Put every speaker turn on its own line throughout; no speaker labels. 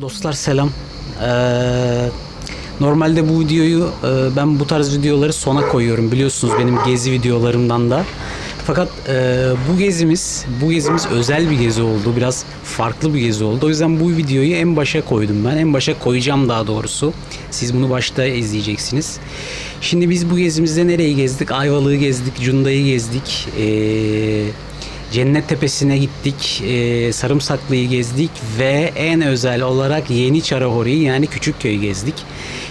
Dostlar selam. Ee, normalde bu videoyu e, ben bu tarz videoları sona koyuyorum biliyorsunuz benim gezi videolarımdan da. Fakat e, bu gezimiz bu gezimiz özel bir gezi oldu. Biraz farklı bir gezi oldu. O yüzden bu videoyu en başa koydum ben. En başa koyacağım daha doğrusu. Siz bunu başta izleyeceksiniz. Şimdi biz bu gezimizde nereyi gezdik? Ayvalık'ı gezdik, Cunda'yı gezdik. Ee, Cennet Tepesi'ne gittik, e, Sarımsaklı'yı gezdik ve en özel olarak Yeni Çarahori'yi yani Küçükköy'ü gezdik.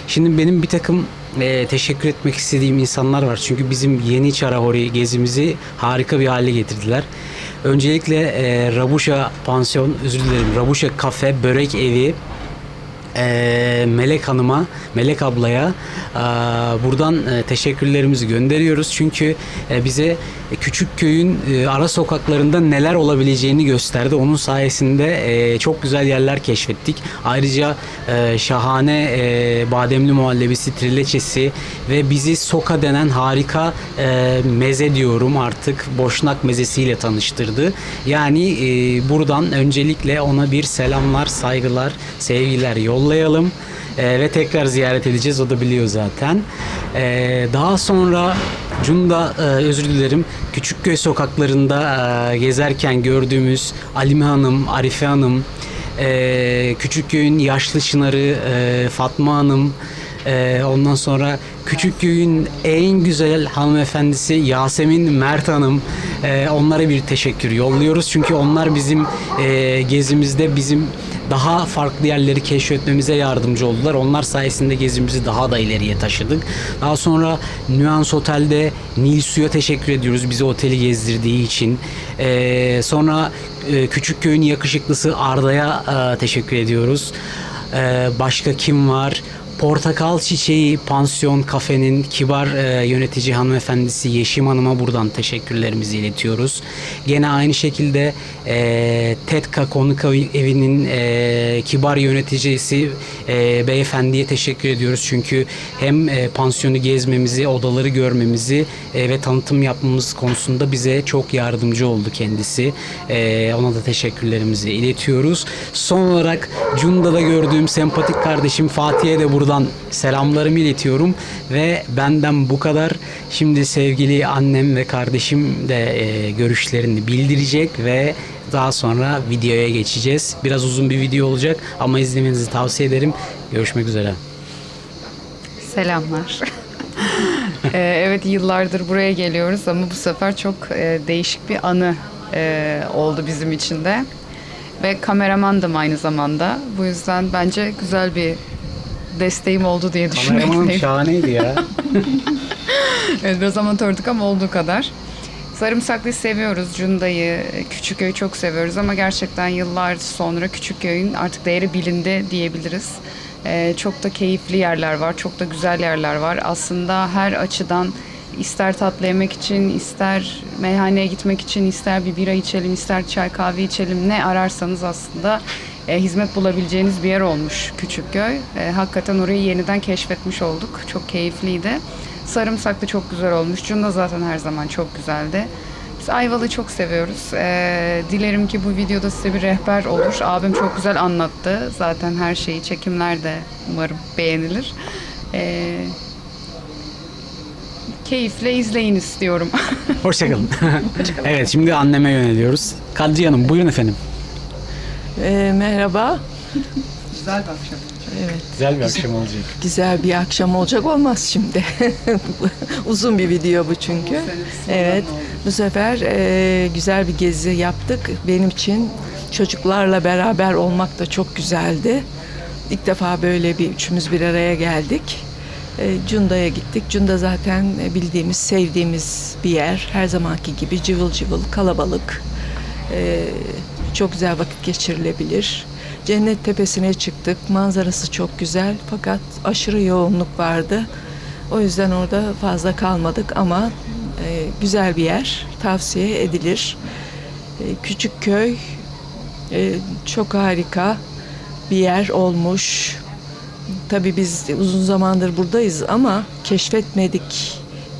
Şimdi benim bir takım e, teşekkür etmek istediğim insanlar var. Çünkü bizim Yeni Çarahori gezimizi harika bir hale getirdiler. Öncelikle e, Rabuşa Pansiyon, özür dilerim, Rabuşa Kafe, Börek Evi, e, Melek Hanım'a, Melek ablaya e, buradan e, teşekkürlerimizi gönderiyoruz. Çünkü e, bize küçük köyün e, ara sokaklarında neler olabileceğini gösterdi. Onun sayesinde e, çok güzel yerler keşfettik. Ayrıca e, şahane e, bademli muhallebisi, trileçesi ve bizi soka denen harika e, meze diyorum artık boşnak mezesiyle tanıştırdı. Yani e, buradan öncelikle ona bir selamlar, saygılar, sevgiler yollayalım. E, ve tekrar ziyaret edeceğiz. O da biliyor zaten. E, daha sonra Cunda e, özür dilerim Küçükköy sokaklarında e, gezerken gördüğümüz Alime Hanım, Arife Hanım, e, Küçükköy'ün yaşlı çınarı e, Fatma Hanım, e, ondan sonra Küçükköy'ün en güzel hanımefendisi Yasemin Mert Hanım. E, onlara bir teşekkür yolluyoruz. Çünkü onlar bizim e, gezimizde bizim daha farklı yerleri keşfetmemize yardımcı oldular. Onlar sayesinde gezimizi daha da ileriye taşıdık. Daha sonra Nüans Otel'de Nil Su'ya teşekkür ediyoruz bizi oteli gezdirdiği için. Ee, sonra e, Küçükköy'ün yakışıklısı Arda'ya e, teşekkür ediyoruz. Ee, başka kim var? Portakal Çiçeği Pansiyon Kafe'nin kibar e, yönetici hanımefendisi Yeşim Hanım'a buradan teşekkürlerimizi iletiyoruz. Gene aynı şekilde e, Tetka Konuk Evi'nin e, kibar yöneticisi e, beyefendiye teşekkür ediyoruz. Çünkü hem e, pansiyonu gezmemizi, odaları görmemizi e, ve tanıtım yapmamız konusunda bize çok yardımcı oldu kendisi. E, ona da teşekkürlerimizi iletiyoruz. Son olarak Cunda'da gördüğüm sempatik kardeşim Fatih'e de buradan selamlarımı iletiyorum ve benden bu kadar. Şimdi sevgili annem ve kardeşim de e, görüşlerini bildirecek ve daha sonra videoya geçeceğiz. Biraz uzun bir video olacak ama izlemenizi tavsiye ederim. Görüşmek üzere.
Selamlar. Ee, evet yıllardır buraya geliyoruz ama bu sefer çok e, değişik bir anı e, oldu bizim için de. Ve kameramandım aynı zamanda. Bu yüzden bence güzel bir desteğim oldu diye
Kameramanım
düşünmekteyim.
şahaneydi ya.
Evet, biraz amatördük ama olduğu kadar. Sarımsaklıyı seviyoruz, Cunda'yı, Küçükköy'ü çok seviyoruz ama gerçekten yıllar sonra Küçükköy'ün artık değeri bilindi diyebiliriz. Ee, çok da keyifli yerler var, çok da güzel yerler var. Aslında her açıdan ister tatlı yemek için, ister meyhaneye gitmek için, ister bir bira içelim, ister çay kahve içelim ne ararsanız aslında e, hizmet bulabileceğiniz bir yer olmuş Küçükköy. E, hakikaten orayı yeniden keşfetmiş olduk. Çok keyifliydi. Sarımsak da çok güzel olmuş. Cunda zaten her zaman çok güzeldi. Biz Ayvalık'ı çok seviyoruz. E, dilerim ki bu videoda size bir rehber olur. Abim çok güzel anlattı. Zaten her şeyi, çekimler de umarım beğenilir. E, keyifle izleyin istiyorum.
Hoşçakalın. evet şimdi anneme yöneliyoruz. Kadriye Hanım buyurun efendim.
Ee, merhaba.
güzel bir akşam.
Evet,
Güzel bir akşam olacak.
güzel bir akşam olacak olmaz şimdi. Uzun bir video bu çünkü. Evet, bu sefer e, güzel bir gezi yaptık. Benim için çocuklarla beraber olmak da çok güzeldi. İlk defa böyle bir üçümüz bir araya geldik. E, Cunda'ya gittik. Cunda zaten e, bildiğimiz, sevdiğimiz bir yer. Her zamanki gibi cıvıl cıvıl, kalabalık. E, çok güzel vakit geçirilebilir. Cennet Tepesi'ne çıktık. Manzarası çok güzel fakat aşırı yoğunluk vardı. O yüzden orada fazla kalmadık ama e, güzel bir yer. Tavsiye edilir. E, küçük köy e, çok harika bir yer olmuş. Tabii biz uzun zamandır buradayız ama keşfetmedik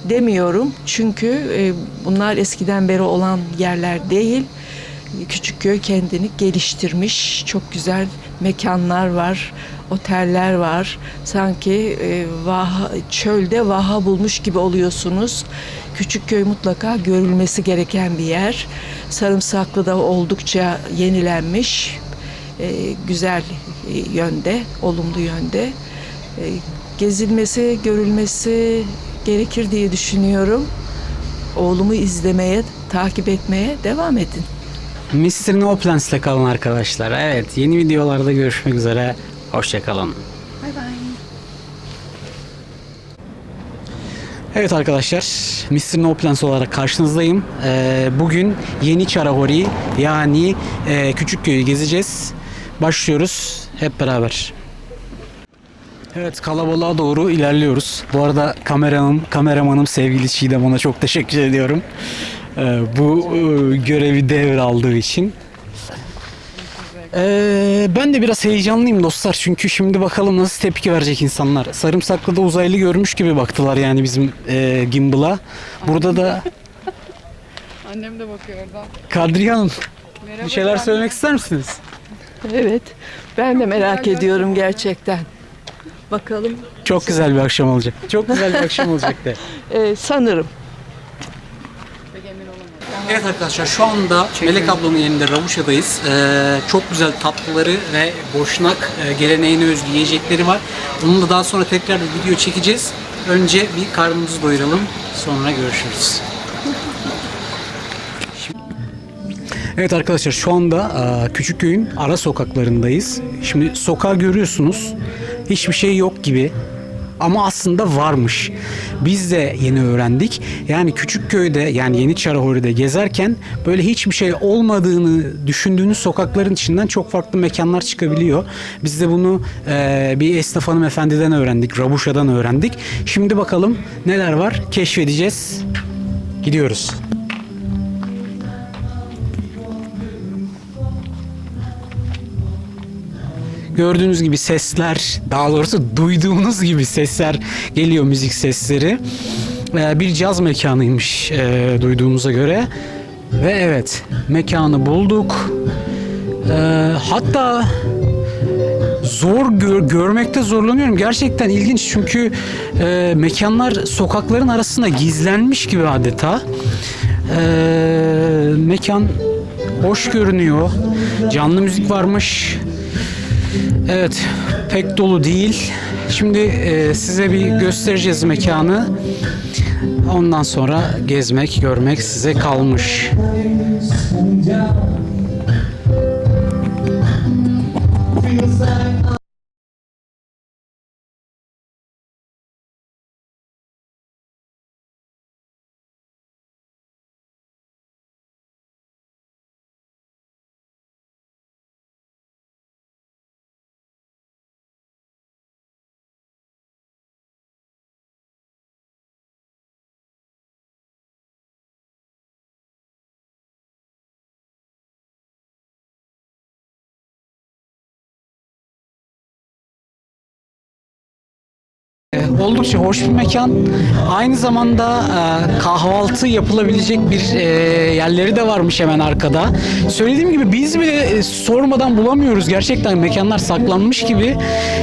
demiyorum. Çünkü e, bunlar eskiden beri olan yerler değil. Küçükköy kendini geliştirmiş. Çok güzel mekanlar var, oteller var. Sanki e, vaha, çölde vaha bulmuş gibi oluyorsunuz. Küçükköy mutlaka görülmesi gereken bir yer. Sarımsaklı da oldukça yenilenmiş. E, güzel e, yönde, olumlu yönde. E, gezilmesi, görülmesi gerekir diye düşünüyorum. Oğlumu izlemeye, takip etmeye devam edin.
Mr. No Plans ile kalın arkadaşlar. Evet yeni videolarda görüşmek üzere. Hoşçakalın.
Bay bay.
Evet arkadaşlar, Mr. No Plans olarak karşınızdayım. Ee, bugün Yeni Çarahori yani e, Küçükköy'ü gezeceğiz. Başlıyoruz hep beraber. Evet kalabalığa doğru ilerliyoruz. Bu arada kameranım, kameramanım sevgili Çiğdem ona çok teşekkür ediyorum. Ee, bu e, görevi devraldığı için. Ee, ben de biraz heyecanlıyım dostlar çünkü şimdi bakalım nasıl tepki verecek insanlar. Sarımsaklı'da uzaylı görmüş gibi baktılar yani bizim e, gimbal'a. Burada da
Annem de bakıyor oradan.
Kadriye Hanım
Merhaba.
bir şeyler söylemek ister misiniz?
Evet, ben de merak
güzel
ediyorum gerçekten. Bakalım,
Çok güzel bir akşam olacak. Çok güzel bir akşam olacak de.
Ee, sanırım.
Evet arkadaşlar şu anda Melek ablamın yerinde Ravuşa'dayız. Ee, çok güzel tatlıları ve boşnak e, geleneğine özgü yiyecekleri var. Onunla daha sonra tekrar bir video çekeceğiz. Önce bir karnımızı doyuralım. Sonra görüşürüz. Evet arkadaşlar şu anda e, Küçükköy'ün ara sokaklarındayız. Şimdi sokağı görüyorsunuz. Hiçbir şey yok gibi. Ama aslında varmış. Biz de yeni öğrendik. Yani Küçükköy'de yani Yeni Çarahori'de gezerken böyle hiçbir şey olmadığını düşündüğünüz sokakların içinden çok farklı mekanlar çıkabiliyor. Biz de bunu e, bir esnaf hanımefendiden öğrendik. Rabuşa'dan öğrendik. Şimdi bakalım neler var keşfedeceğiz. Gidiyoruz. Gördüğünüz gibi sesler, daha doğrusu duyduğunuz gibi sesler geliyor müzik sesleri. Ee, bir caz mekanıymış e, duyduğumuza göre. Ve evet mekanı bulduk. Ee, hatta zor gör- görmekte zorlanıyorum. Gerçekten ilginç çünkü e, mekanlar sokakların arasında gizlenmiş gibi adeta. Ee, mekan hoş görünüyor. Canlı müzik varmış. Evet, pek dolu değil. Şimdi e, size bir göstereceğiz mekanı. Ondan sonra gezmek, görmek size kalmış. Oldukça hoş bir mekan. Aynı zamanda e, kahvaltı yapılabilecek bir e, yerleri de varmış hemen arkada. Söylediğim gibi biz bile e, sormadan bulamıyoruz. Gerçekten mekanlar saklanmış gibi.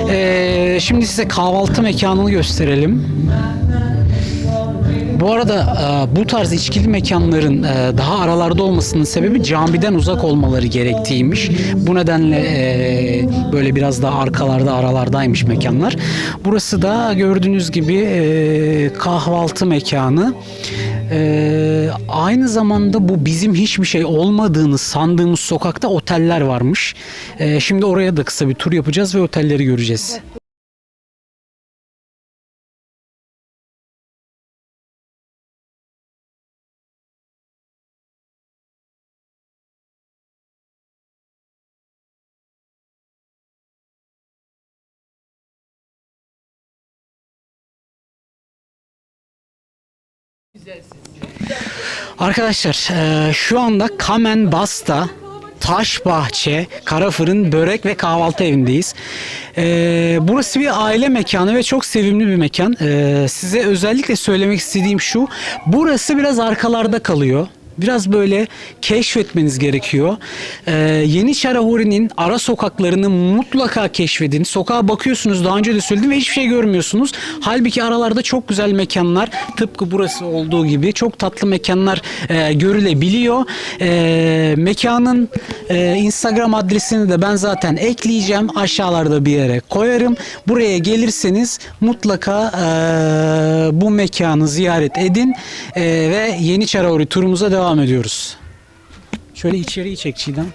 E, şimdi size kahvaltı mekanını gösterelim. Bu arada e, bu tarz içkili mekanların e, daha aralarda olmasının sebebi camiden uzak olmaları gerektiğiymiş. Bu nedenle e, böyle biraz daha arkalarda aralardaymış mekanlar. Burası da gördüğünüz gibi kahvaltı mekanı. Aynı zamanda bu bizim hiçbir şey olmadığını sandığımız sokakta oteller varmış. Şimdi oraya da kısa bir tur yapacağız ve otelleri göreceğiz. Arkadaşlar e, şu anda Kamen Basta Taş Bahçe, Kara Fırın, Börek ve Kahvaltı Evi'ndeyiz. E, burası bir aile mekanı ve çok sevimli bir mekan. E, size özellikle söylemek istediğim şu, burası biraz arkalarda kalıyor. Biraz böyle keşfetmeniz gerekiyor. Ee, Yeni Çarahuri'nin ara sokaklarını mutlaka keşfedin. Sokağa bakıyorsunuz daha önce de söyledim ve hiçbir şey görmüyorsunuz. Halbuki aralarda çok güzel mekanlar tıpkı burası olduğu gibi çok tatlı mekanlar e, görülebiliyor. E, mekanın e, Instagram adresini de ben zaten ekleyeceğim. Aşağılarda bir yere koyarım. Buraya gelirseniz mutlaka e, bu mekanı ziyaret edin E, ve Yeni Çarahuri turumuza devam ediyoruz. Şöyle içeriği çek Çiğdem.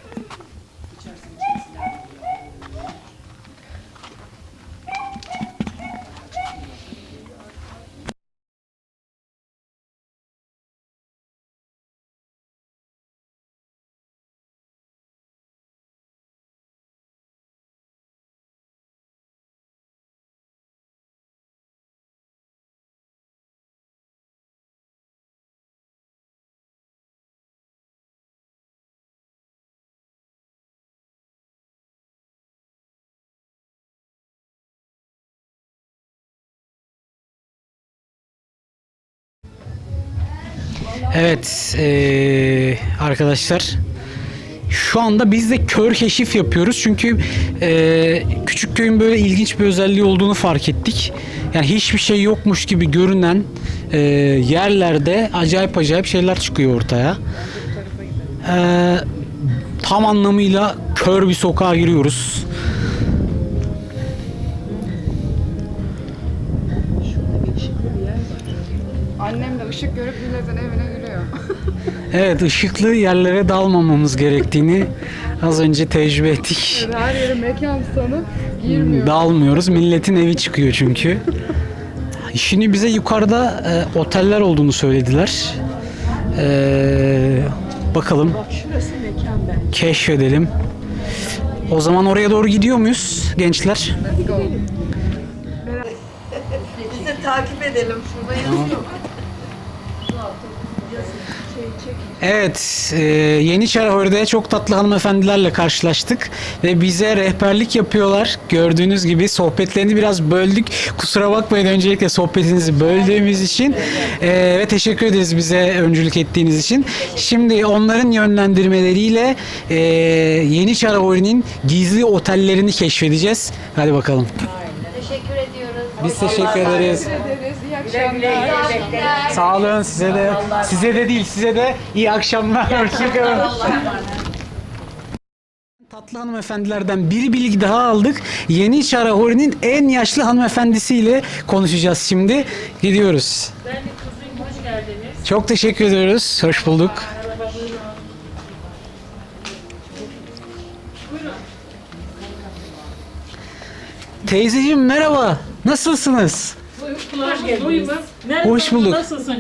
Evet eee, arkadaşlar şu anda biz de kör keşif yapıyoruz çünkü eee küçük köyün böyle ilginç bir özelliği olduğunu fark ettik. Yani hiçbir şey yokmuş gibi görünen eee, yerlerde acayip acayip şeyler çıkıyor ortaya. Eee, tam anlamıyla kör bir sokağa giriyoruz. Evet ışıklı yerlere dalmamamız gerektiğini az önce tecrübe ettik.
Her yeri mekan sanıp girmiyor.
Dalmıyoruz. Milletin evi çıkıyor çünkü. Şimdi bize yukarıda e, oteller olduğunu söylediler. E, bakalım.
Şurası mekan ben.
Keşfedelim. O zaman oraya doğru gidiyor muyuz gençler?
Biz de takip edelim. Şurada yazıyor.
Evet, e, Yeni Çarahöy'de çok tatlı hanımefendilerle karşılaştık ve bize rehberlik yapıyorlar. Gördüğünüz gibi sohbetlerini biraz böldük. Kusura bakmayın öncelikle sohbetinizi böldüğümüz için E, ve teşekkür ederiz bize öncülük ettiğiniz için. Şimdi onların yönlendirmeleriyle e, Yeni Çarahöy'ün gizli otellerini keşfedeceğiz. Hadi bakalım.
Teşekkür ediyoruz.
Biz teşekkür ederiz. Sağ olun size de. Size de değil size de iyi akşamlar. Hoşçakalın. Tatlı hanımefendilerden bir bilgi daha aldık. Yeni Çarahuri'nin en yaşlı hanımefendisiyle konuşacağız şimdi. Gidiyoruz. Çok teşekkür ediyoruz. Hoş bulduk. Teyzeciğim merhaba. Nasılsınız?
Buyurun. Merhaba,
Hoş bulduk.
Nasılsın?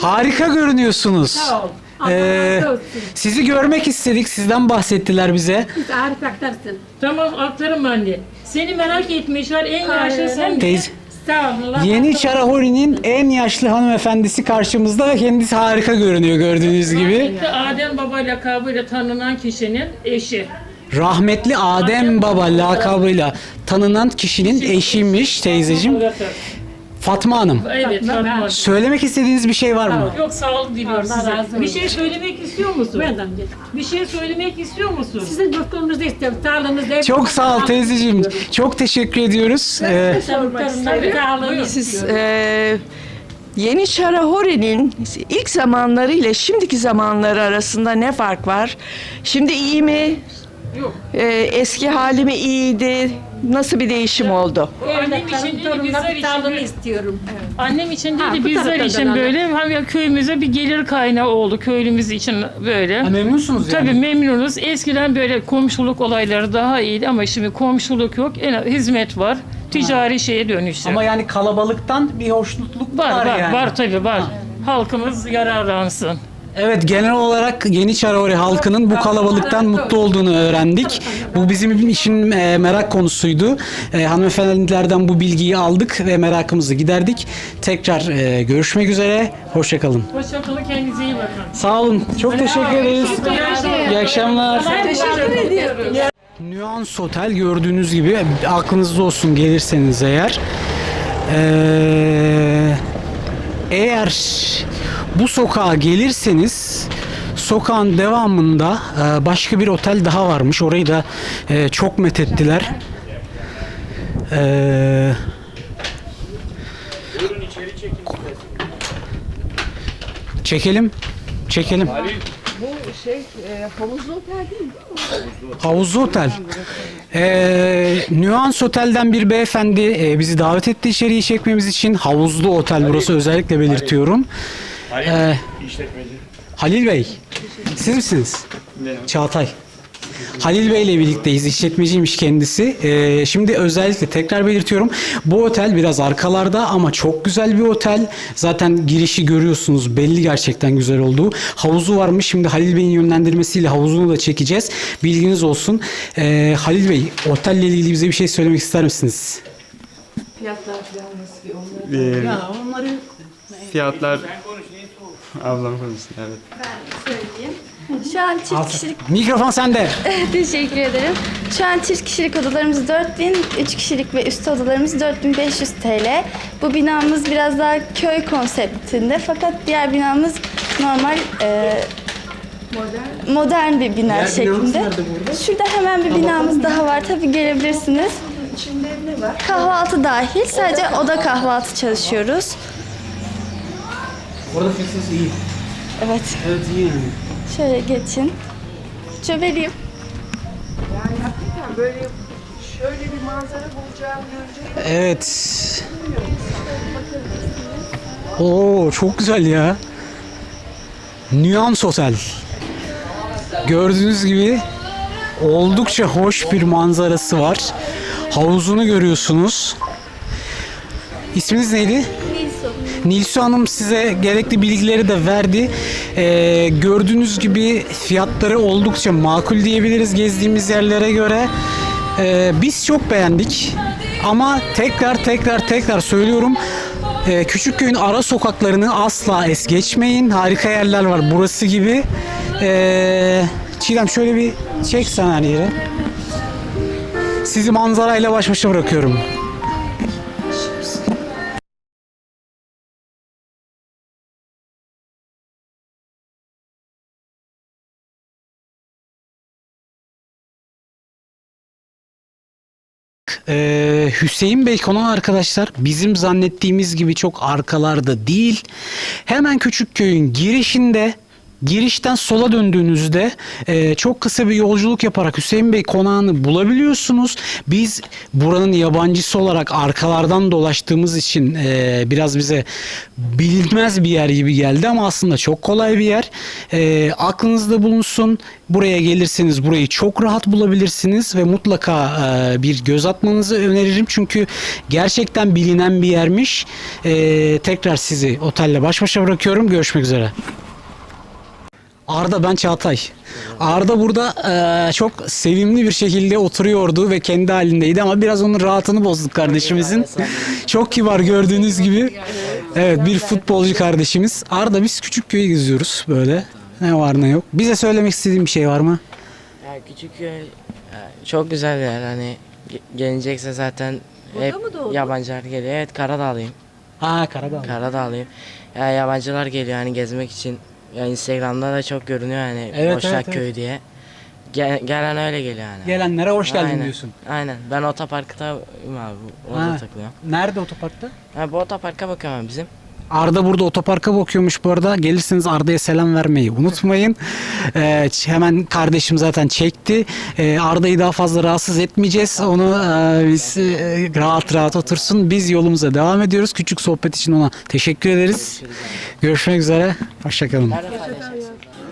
Harika görünüyorsunuz.
Sağ ol. Allah
Ee,
razı olsun.
sizi görmek istedik. Sizden bahsettiler bize.
Arif aktarsın.
Tamam aktarım anne. Seni merak etmişler. En yaşlı sen.
Teyze,
Sağ ol. Allah
Yeni Çarahuri'nin en yaşlı hanımefendisi karşımızda ve kendisi harika görünüyor gördüğünüz gibi.
Adem Baba lakabıyla tanınan kişinin eşi.
Rahmetli Adem Baba lakabıyla tanınan kişinin eşiymiş teyzeciğim. Fatma Hanım.
Evet. Fatma.
Söylemek istediğiniz bir şey var mı?
Yok sağlık diliyorum
Allah
size. Bir şey söylemek istiyor musun?
Buyurun amca.
Bir şey söylemek istiyor musun?
Sizin dostluğunuzu istiyorum. Sağlığınızı.
Çok sağ ol teyzeciğim. Çok teşekkür ediyoruz. Ee,
Siz e, Yeni Çarahori'nin ilk zamanları ile şimdiki zamanları arasında ne fark var? Şimdi iyi mi?
Yok.
E, eski hali mi iyiydi? Nasıl bir değişim oldu?
Annem için dedi bizler için böyle-
istiyorum.
Annem için
Ha,
dedi bizler için böyle hani köyümüze bir gelir kaynağı oldu köylümüz için böyle.
memnunsunuz
Tabii memnunuz. Eskiden böyle komşuluk olayları daha iyiydi ama şimdi komşuluk yok. En hizmet var. Ticari şeye dönüştü.
Ama yani kalabalıktan bir hoşnutluk
var
var,
var
yani.
var tabii var. Halkımız yararlansın.
Evet genel olarak Yeni Çarahuri halkının bu kalabalıktan mutlu olduğunu öğrendik. Bu bizim için e, merak konusuydu. E, hanımefendilerden bu bilgiyi aldık ve merakımızı giderdik. Tekrar e, görüşmek üzere. Hoşçakalın.
Hoşçakalın kendinize iyi bakın.
Sağ olun. Çok teşekkür ederiz. İyi akşamlar.
Teşekkür ediyorum.
Nüans Otel gördüğünüz gibi aklınızda olsun gelirseniz eğer. Ee, eğer bu sokağa gelirseniz sokağın devamında e, başka bir otel daha varmış. Orayı da e, çok methettiler. Eee Çekelim. Çekelim.
Bu şey havuzlu otel değil mi?
Havuzlu Otel. Ee, Nüans Otel'den bir beyefendi e, bizi davet etti içeriği çekmemiz için. Havuzlu Otel burası özellikle belirtiyorum. Ee, Halil Bey, siz misiniz? Çağatay. Halil Bey ile birlikteyiz. İşletmeciymiş kendisi. Ee, şimdi özellikle tekrar belirtiyorum. Bu otel biraz arkalarda ama çok güzel bir otel. Zaten girişi görüyorsunuz. Belli gerçekten güzel olduğu. Havuzu varmış. Şimdi Halil Bey'in yönlendirmesiyle havuzunu da çekeceğiz. Bilginiz olsun. Ee, Halil Bey, otelle ilgili bize bir şey söylemek ister misiniz?
Fiyatlar falan nasıl bir onlar?
Ee, fiyatlar ablam konuşsun evet.
Şu an çift kişilik,
Mikrofon sende.
teşekkür ederim. Şu an çift kişilik odalarımız 4000, 3 kişilik ve üstü odalarımız 4500 TL. Bu binamız biraz daha köy konseptinde fakat diğer binamız normal e, modern. bir bina şeklinde. Şurada hemen bir binamız daha var. Tabii gelebilirsiniz.
İçinde ne var?
Kahvaltı dahil. Sadece oda kahvaltı çalışıyoruz.
Orada fiyatınız iyi.
Evet.
Evet iyi.
Şöyle geçin. Şöyle vereyim.
Yani hakikaten böyle şöyle bir manzara bulacağım göreceğim.
Evet. Oo çok güzel ya. Nüans Otel. Gördüğünüz gibi oldukça hoş bir manzarası var. Havuzunu görüyorsunuz. İsminiz neydi? Nilsu Hanım size gerekli bilgileri de verdi. Ee, gördüğünüz gibi fiyatları oldukça makul diyebiliriz gezdiğimiz yerlere göre. Ee, biz çok beğendik. Ama tekrar tekrar tekrar söylüyorum. Ee, Küçükköy'ün ara sokaklarını asla es geçmeyin. Harika yerler var burası gibi. Ee, Çiğdem şöyle bir çeksen her yere. Sizi manzarayla baş başa bırakıyorum. Ee, Hüseyin Bey konu arkadaşlar bizim zannettiğimiz gibi çok arkalarda değil. Hemen Küçükköy'ün girişinde girişten sola döndüğünüzde e, çok kısa bir yolculuk yaparak Hüseyin Bey konağını bulabiliyorsunuz. Biz buranın yabancısı olarak arkalardan dolaştığımız için e, biraz bize bilinmez bir yer gibi geldi ama aslında çok kolay bir yer. E, aklınızda bulunsun. Buraya gelirseniz burayı çok rahat bulabilirsiniz ve mutlaka e, bir göz atmanızı öneririm. Çünkü gerçekten bilinen bir yermiş. E, tekrar sizi otelle baş başa bırakıyorum. Görüşmek üzere. Arda ben Çağatay. Arda burada e, çok sevimli bir şekilde oturuyordu ve kendi halindeydi ama biraz onun rahatını bozduk kardeşimizin. Çok kibar gördüğünüz gibi. Evet bir futbolcu kardeşimiz. Arda biz küçük köyü geziyoruz böyle. Ne var ne yok. Bize söylemek istediğin bir şey var mı?
Ya küçük köy çok güzel yer hani ge- gelecekse zaten hep
mı doğdun?
yabancılar geliyor. Evet Karadağlıyım.
Ha Karadağ.
Karadağlıyım. Ya yabancılar geliyor hani gezmek için. Ya Instagram'da da çok görünüyor hani
Evet, evet, evet.
Köyü diye. Gel- gelen öyle geliyor yani.
Gelenlere hoş geldin
Aynen,
diyorsun.
Aynen. Ben otoparkta abi. Orada
Ha.
takılıyorum.
Nerede otoparkta?
Ha, bu otoparka bakıyorum bizim.
Arda burada otoparka bakıyormuş bu arada. Gelirseniz Arda'ya selam vermeyi unutmayın. Ee, hemen kardeşim zaten çekti. Ee, Arda'yı daha fazla rahatsız etmeyeceğiz. Onu e, biz e, rahat rahat otursun. Biz yolumuza devam ediyoruz. Küçük sohbet için ona teşekkür ederiz. Görüşmek üzere. Hoşçakalın.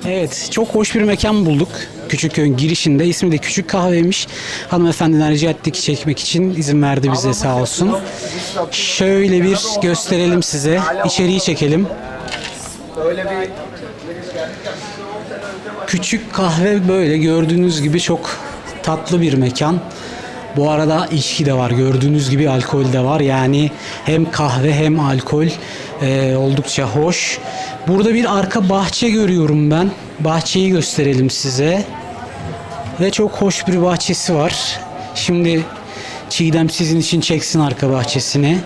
Evet, çok hoş bir mekan bulduk. Küçükköy'ün girişinde. İsmi de Küçük Kahve'ymiş. Hanımefendiden rica ettik çekmek için. izin verdi bize sağ olsun. Şöyle bir gösterelim size. İçeriği çekelim. Küçük kahve böyle gördüğünüz gibi çok tatlı bir mekan. Bu arada içki de var gördüğünüz gibi alkol de var yani hem kahve hem alkol Ee, oldukça hoş. Burada bir arka bahçe görüyorum ben. Bahçeyi gösterelim size. Ve çok hoş bir bahçesi var. Şimdi Çiğdem sizin için çeksin arka bahçesini.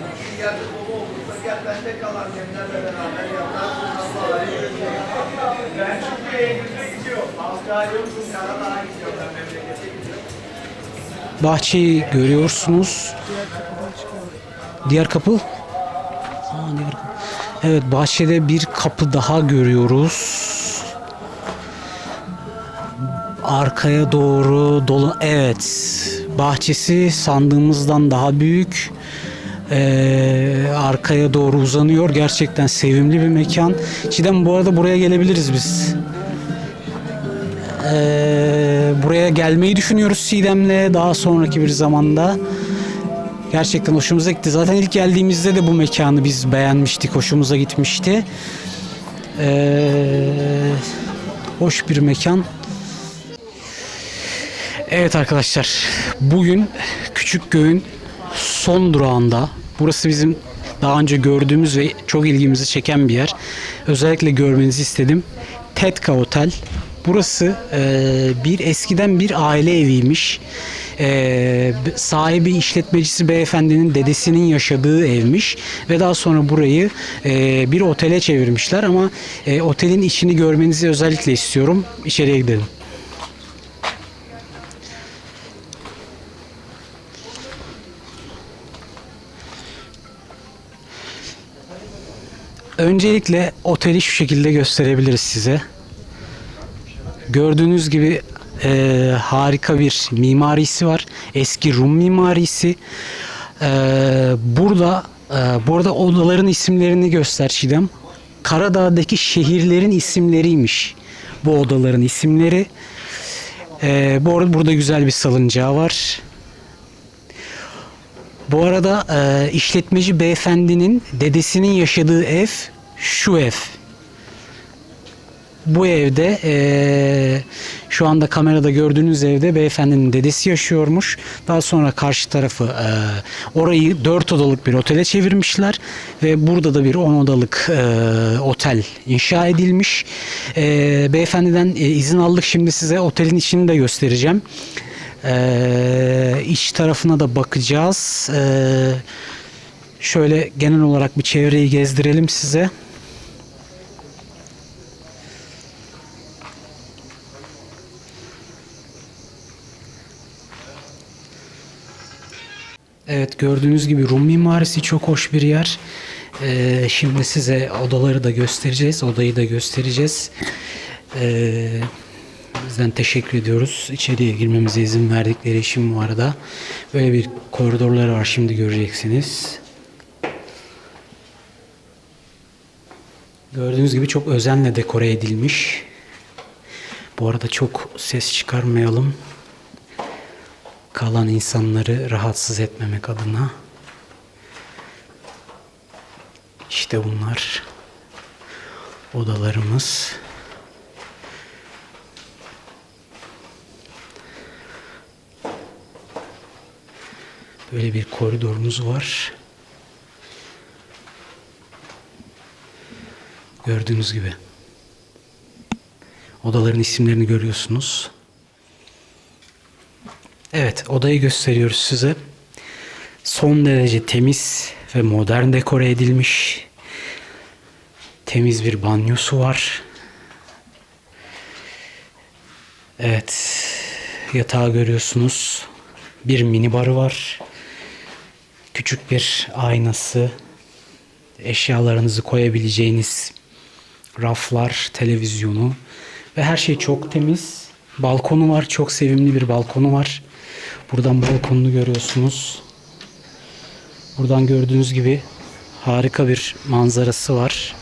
Bahçeyi görüyorsunuz. Diğer kapı. Evet bahçede bir kapı daha görüyoruz. Arkaya doğru dolu. Evet. Bahçesi sandığımızdan daha büyük. Ee, arkaya doğru uzanıyor. Gerçekten sevimli bir mekan. Çiğdem bu arada buraya gelebiliriz biz. Ee, buraya gelmeyi düşünüyoruz Sidem'le daha sonraki bir zamanda. Gerçekten hoşumuza gitti. Zaten ilk geldiğimizde de bu mekanı biz beğenmiştik. Hoşumuza gitmişti. Ee, hoş bir mekan. Evet arkadaşlar. Bugün Küçükköy'ün son durağında. Burası bizim daha önce gördüğümüz ve çok ilgimizi çeken bir yer. Özellikle görmenizi istedim. Tetka Otel. Burası e, bir eskiden bir aile eviymiş. E, sahibi işletmecisi beyefendinin dedesinin yaşadığı evmiş ve daha sonra burayı e, bir otele çevirmişler ama e, otelin içini görmenizi özellikle istiyorum. İçeriye gidelim. Öncelikle oteli şu şekilde gösterebiliriz size. Gördüğünüz gibi e, harika bir mimarisi var. Eski Rum mimarisi. E, burada e, burada odaların isimlerini göster Çiğdem. Karadağ'daki şehirlerin isimleriymiş. Bu odaların isimleri. E, bu arada burada güzel bir salıncağı var. Bu arada e, işletmeci beyefendinin dedesinin yaşadığı ev şu ev. Bu evde e, şu anda kamerada gördüğünüz evde beyefendinin dedesi yaşıyormuş. Daha sonra karşı tarafı e, orayı 4 odalık bir otele çevirmişler ve burada da bir 10 odalık e, otel inşa edilmiş. E, beyefendiden e, izin aldık. Şimdi size otelin içini de göstereceğim. Ee, iç tarafına da bakacağız. Ee, şöyle genel olarak bir çevreyi gezdirelim size. Evet gördüğünüz gibi Rum mimarisi çok hoş bir yer. Ee, şimdi size odaları da göstereceğiz. Odayı da göstereceğiz. Ee, Bizden teşekkür ediyoruz. İçeriye girmemize izin verdikleri için bu arada. Böyle bir koridorları var şimdi göreceksiniz. Gördüğünüz gibi çok özenle dekore edilmiş. Bu arada çok ses çıkarmayalım. Kalan insanları rahatsız etmemek adına. İşte bunlar odalarımız. Böyle bir koridorumuz var. Gördüğünüz gibi. Odaların isimlerini görüyorsunuz. Evet, odayı gösteriyoruz size. Son derece temiz ve modern dekore edilmiş. Temiz bir banyosu var. Evet, yatağı görüyorsunuz. Bir mini barı var. Küçük bir aynası, eşyalarınızı koyabileceğiniz raflar, televizyonu ve her şey çok temiz. Balkonu var, çok sevimli bir balkonu var. Buradan balkonunu görüyorsunuz. Buradan gördüğünüz gibi harika bir manzarası var.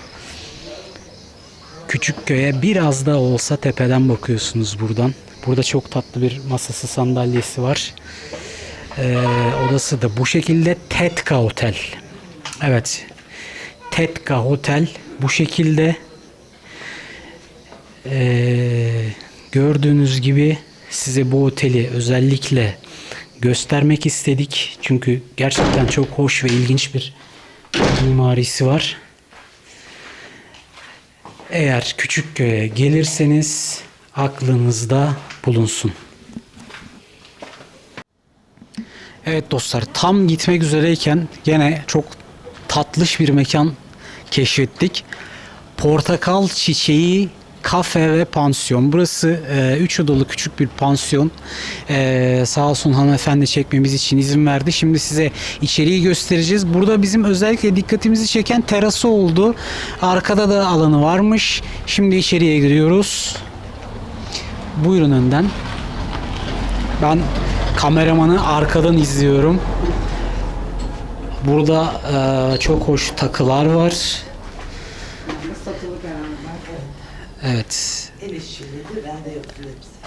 Küçük köye biraz da olsa tepeden bakıyorsunuz buradan. Burada çok tatlı bir masası sandalyesi var. Ee, odası da bu şekilde Tetka Otel. Evet. Tetka Otel bu şekilde Ee, gördüğünüz gibi size bu oteli özellikle göstermek istedik. Çünkü gerçekten çok hoş ve ilginç bir mimarisi var. Eğer Küçükköy'e gelirseniz aklınızda bulunsun. Evet dostlar tam gitmek üzereyken gene çok tatlış bir mekan keşfettik. Portakal çiçeği kafe ve pansiyon. Burası 3 odalı küçük bir pansiyon. E, sağ olsun hanımefendi çekmemiz için izin verdi. Şimdi size içeriği göstereceğiz. Burada bizim özellikle dikkatimizi çeken terası oldu. Arkada da alanı varmış. Şimdi içeriye giriyoruz. Buyurun önden. Ben kameramanı arkadan izliyorum. Burada e, çok hoş takılar var. Evet.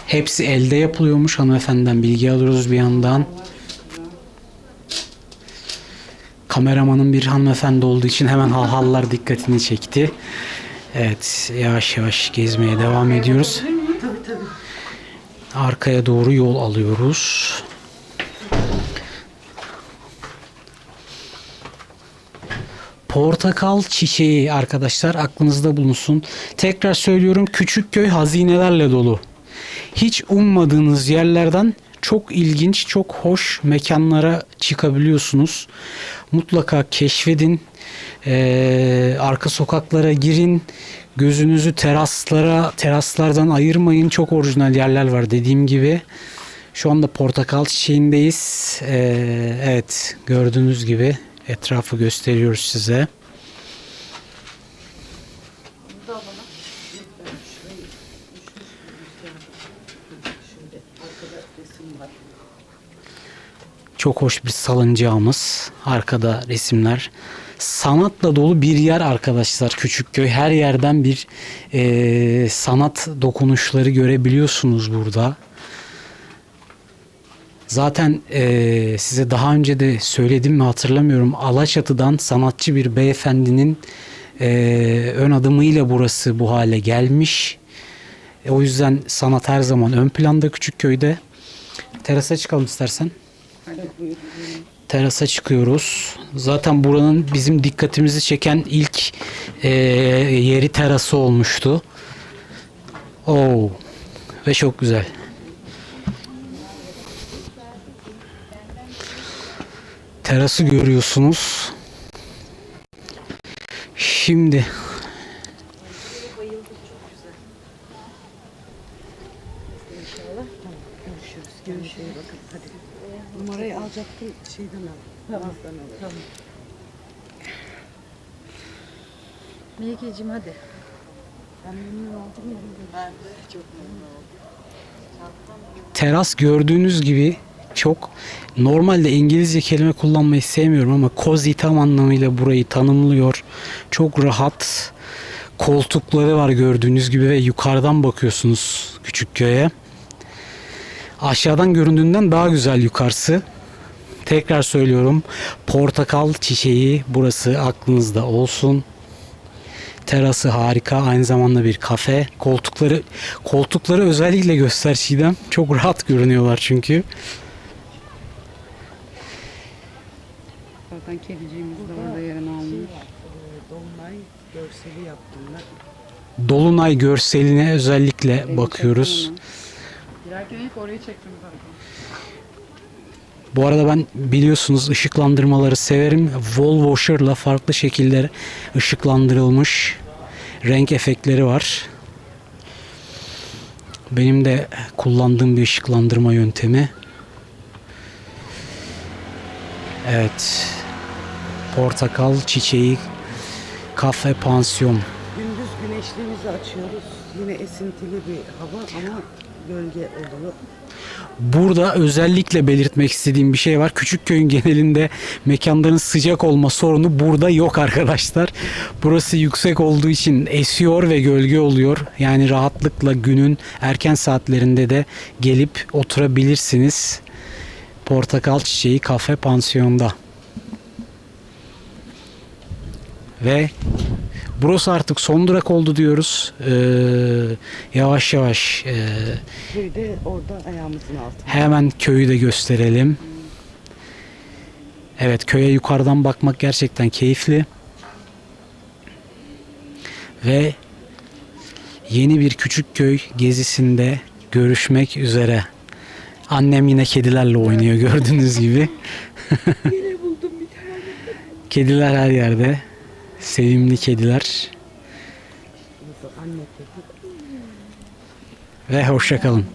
Hepsi elde yapılıyormuş. Hanımefendiden bilgi alıyoruz bir yandan. Kameramanın bir hanımefendi olduğu için hemen halhallar dikkatini çekti. Evet, yavaş yavaş gezmeye devam ediyoruz. Arkaya doğru yol alıyoruz. Portakal çiçeği arkadaşlar aklınızda bulunsun. Tekrar söylüyorum küçük köy hazinelerle dolu. Hiç ummadığınız yerlerden çok ilginç, çok hoş mekanlara çıkabiliyorsunuz. Mutlaka keşfedin. Ee, arka sokaklara girin. Gözünüzü teraslara, teraslardan ayırmayın. Çok orijinal yerler var dediğim gibi. Şu anda portakal çiçeğindeyiz. Ee, evet gördüğünüz gibi etrafı gösteriyoruz size. Çok hoş bir salıncağımız. Arkada resimler. Sanatla dolu bir yer arkadaşlar Küçükköy. Her yerden bir eee, sanat dokunuşları görebiliyorsunuz burada. Zaten eee, size daha önce de söyledim mi hatırlamıyorum. Alaçatı'dan sanatçı bir beyefendinin eee, ön adımıyla burası bu hale gelmiş. E, o yüzden sanat her zaman ön planda Küçükköy'de. Terasa çıkalım istersen. Terasa çıkıyoruz. Zaten buranın bizim dikkatimizi çeken ilk eee, yeri terası olmuştu. Oo. Ve çok güzel. Terası görüyorsunuz. Şimdi
Numarayı alacaktım şeyden al. Tamam. Tamam.
Melike'cim hadi.
Ben memnun oldum. Ben de çok memnun oldum.
teras gördüğünüz gibi çok normalde İngilizce kelime kullanmayı sevmiyorum ama cozy tam anlamıyla burayı tanımlıyor. Çok rahat koltukları var gördüğünüz gibi ve yukarıdan bakıyorsunuz küçük köye. Aşağıdan göründüğünden daha güzel yukarısı. Tekrar söylüyorum. Portakal çiçeği burası aklınızda olsun. Terası harika. Aynı zamanda bir kafe. Koltukları koltukları özellikle göster Çiğdem. Çok rahat görünüyorlar çünkü.
Zaten kediciğimiz de orada yerini almış.
Dolunay görseli yaptım ben.
Dolunay görseline özellikle bakıyoruz.
Girerken ilk orayı çektim zaten.
Bu arada ben biliyorsunuz ışıklandırmaları severim. Wall washer'la farklı şekiller ışıklandırılmış renk efektleri var. Benim de kullandığım bir ışıklandırma yöntemi. Evet. Portakal çiçeği kafe pansiyon.
Gündüz güneşliğimizi açıyoruz. Yine esintili bir hava ama gölge oluyor.
Burada özellikle belirtmek istediğim bir şey var. Küçükköy'ün genelinde mekanların sıcak olma sorunu burada yok arkadaşlar. Burası yüksek olduğu için esiyor ve gölge oluyor. Yani rahatlıkla günün erken saatlerinde de gelip oturabilirsiniz. Portakal Çiçeği Kafe Pansiyon'da. Ve burası artık son durak oldu diyoruz. Ee, yavaş yavaş ee,
Köyde orada ayağımızın altında.
Hemen köyü de gösterelim. Evet köye yukarıdan bakmak gerçekten keyifli. Ve yeni bir küçük köy gezisinde görüşmek üzere. Annem yine kedilerle oynuyor gördüğünüz gibi. Kediler her yerde sevimli kediler. Ve hoşçakalın.